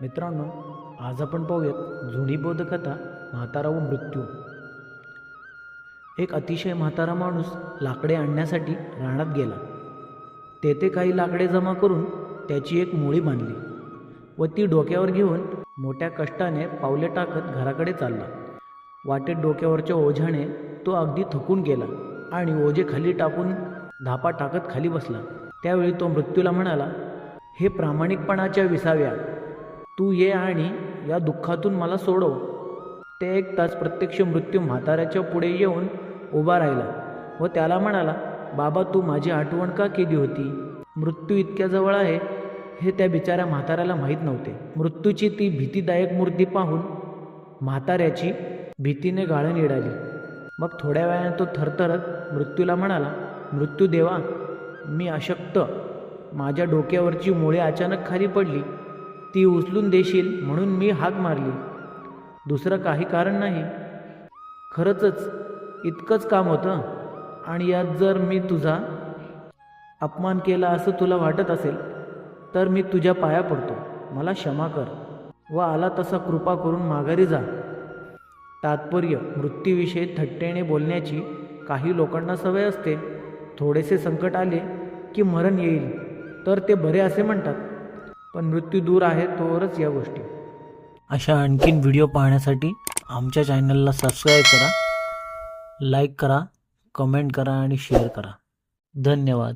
मित्रांनो आज आपण पाहूयात जुनी बोधकथा म्हातारा व मृत्यू. एक अतिशय म्हातारा माणूस लाकडे आणण्यासाठी रानात गेला. तेथे काही लाकडे जमा करून त्याची एक मोळी बांधली व ती डोक्यावर घेऊन मोठ्या कष्टाने पावले टाकत घराकडे चालला. वाटेत डोक्यावरच्या ओझ्याने तो अगदी थकून गेला आणि ओझे खाली टाकून धापा टाकत खाली बसला. त्यावेळी तो मृत्यूला म्हणाला हे प्रामाणिकपणाच्या विसाव्या तू ये आणि या दुःखातून मला सोडव. ते एक तास प्रत्यक्ष मृत्यू म्हाताऱ्याच्या पुढे येऊन उभा राहिला व त्याला म्हणाला बाबा तू माझी आठवण का केली होती? मृत्यू इतक्या जवळ आहे हे त्या बिचाऱ्या म्हाताऱ्याला माहीत नव्हते. मृत्यूची ती भीतीदायक मूर्ती पाहून म्हाताऱ्याची भीतीने गाळण येडाली. मग थोड्या वेळाने तो थरथरत मृत्यूला म्हणाला मृत्यू देवा मी अशक्त. माझ्या डोक्यावरची मुळे अचानक खाली पडली. ती उचलून देशील म्हणून मी हाक मारली. दुसरं काही कारण नाही. खरंचच इतकंच काम होतं. आणि यात जर मी तुझा अपमान केला असं तुला वाटत असेल तर मी तुझ्या पाया पडतो. मला क्षमा कर व आला तसा कृपा करून माघारी जा. तात्पर्य मृत्यूविषयी थट्टेने बोलण्याची काही लोकांना सवय असते. थोडेसे संकट आले की मरण येईल तर ते बरे असे म्हणतात. पण मृत्यू दूर आहे तोवरच या गोष्टी. अशा आणखीन व्हिडिओ पाहण्यासाठी आमच्या चॅनलला सबस्क्राईब करा लाईक करा कमेंट करा आणि शेअर करा. धन्यवाद.